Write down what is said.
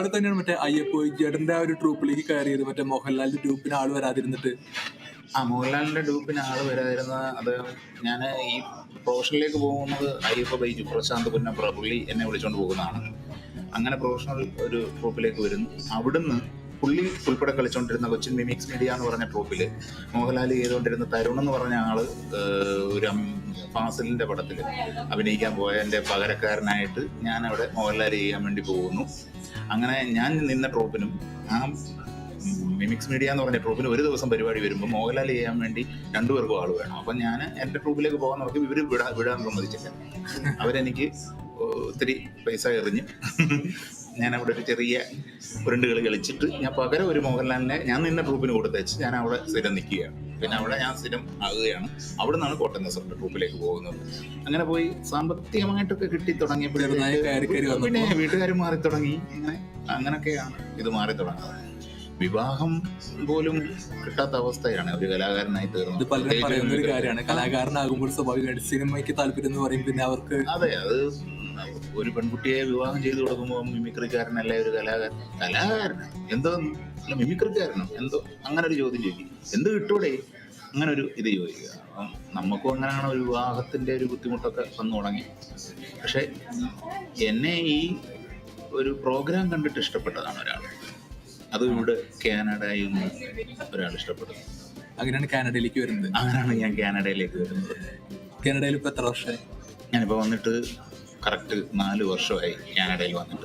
അവിടെ തന്നെയാണ് മറ്റേ അയ്യപ്പോ ജഡന്റെ ആ ഒരു ട്രൂപ്പിലേക്ക് കയറിയത്. മറ്റേ മോഹൻലാലിന്റെ ട്രൂപ്പിന് ആൾ വരാതിരുന്നിട്ട്. ആ മോഹൻലാലിന്റെ ഡൂപ്പിന് ആൾ വരാതിരുന്ന അത് ഞാൻ ഈ പ്രൊഫഷനിലേക്ക് പോകുന്നത് അയ്യപ്പ ബൈജു പ്രശാന്ത് പുന്നപ്ര പുള്ളി എന്നെ വിളിച്ചുകൊണ്ട് പോകുന്നതാണ്. അങ്ങനെ പ്രൊഫഷണൽ ഒരു ട്രൂപ്പിലേക്ക് വരുന്നു. അവിടുന്ന് പുള്ളി ഉൾപ്പെടെ കളിച്ചുകൊണ്ടിരുന്ന കൊച്ചിൻ മിമിക്സ് മീഡിയ എന്ന് പറഞ്ഞ ട്രൂപ്പിൽ മോഹൻലാൽ ചെയ്തുകൊണ്ടിരുന്ന തരുൺ എന്ന് പറഞ്ഞ ആൾ ഒരു അം- ഫാസിലിന്റെ പടത്തിൽ അഭിനയിക്കാൻ പോയ എന്റെ പകരക്കാരനായിട്ട് ഞാൻ അവിടെ മോഹൻലാൽ ചെയ്യാൻ വേണ്ടി പോകുന്നു. അങ്ങനെ ഞാൻ നിന്ന ട്രോപ്പിനും ആ മിമിക്സ് മീഡിയ എന്ന് പറഞ്ഞ ട്രൂപ്പിന് ഒരു ദിവസം പരിപാടി വരുമ്പോൾ മോഹൻലാൽ ചെയ്യാൻ വേണ്ടി രണ്ടുപേർക്കും ആൾ വേണം. അപ്പം ഞാൻ എന്റെ ട്രൂപ്പിലേക്ക് പോകാൻ നോക്കി ഇവർ വിടാ വിടാൻ സമ്മതിച്ചില്ല. അവരെനിക്ക് ഒത്തിരി പൈസ എറിഞ്ഞ് ഞാൻ അവിടെ ഒരു ചെറിയ ഉരുണ്ടുകൾ കളിച്ചിട്ട് ഞാൻ പകരം ഒരു മോഹൻലാലിനെ ഞാൻ നിന്ന ട്രൂപ്പിന് കൊടുത്തയച്ച് ഞാൻ അവിടെ സ്ഥിരം നിൽക്കുകയാണ്. പിന്നെ അവിടെ ഞാൻ സ്ഥിരം ആകുകയാണ്. അവിടെ നിന്നാണ് കോട്ടയം നസറിന്റെ ട്രൂപ്പിലേക്ക് പോകുന്നത്. അങ്ങനെ പോയി സാമ്പത്തികമായിട്ടൊക്കെ കിട്ടി തുടങ്ങിയപ്പോഴേ. പിന്നെ വീട്ടുകാർ മാറി തുടങ്ങി. ഇങ്ങനെ അങ്ങനെയൊക്കെയാണ് ഇത് മാറി തുടങ്ങുന്നത്. വിവാഹം പോലും കിട്ടാത്ത അവസ്ഥയാണ് ഒരു കലാകാരനായി തീർന്നത്. പലരും പറയുന്ന ഒരു കാര്യമാണ്. കലാകാരനാകുമ്പോൾ സ്വാഭാവികമായിട്ട് സിനിമയ്ക്ക് താല്പര്യം എന്ന് പറയും പിന്നെ അവർക്ക് അതെ അത് ഒരു പെൺകുട്ടിയെ വിവാഹം ചെയ്തു കൊടുക്കുമ്പോൾ മിമിക്രിക്കാരനല്ല ഒരു കലാകാരൻ? കലാകാരൻ എന്തോ അല്ല മിമിക്രിക്കാരനോ? എന്തോ? അങ്ങനെ ഒരു ചോദ്യം ചോദിക്കും. എന്ത് കിട്ടൂടെ? അങ്ങനെ ഒരു ഇത് ചോദിക്കുക. അപ്പം നമുക്കും അങ്ങനെയാണ് ഒരു വിവാഹത്തിന്റെ ഒരു ബുദ്ധിമുട്ടൊക്കെ വന്നു തുടങ്ങി. പക്ഷെ എന്നെ ഈ ഒരു പ്രോഗ്രാം കണ്ടിട്ട് ഇഷ്ടപ്പെട്ടതാണ് ഒരാൾ. അത് ഇവിടെ കാനഡയിൽ നിന്ന് ഒരാൾ ഇഷ്ടപ്പെടുന്നു അങ്ങനെയാണ് കാനഡയിലേക്ക് വരുന്നത്. അങ്ങനെയാണ് ഞാൻ കാനഡയിലേക്ക് വരുന്നത്. കാനഡയിൽ ഇപ്പൊ എത്ര വർഷമായി? ഞാനിപ്പോൾ വന്നിട്ട് കറക്റ്റ് നാല് വർഷമായി കാനഡയിൽ വന്നിട്ട്.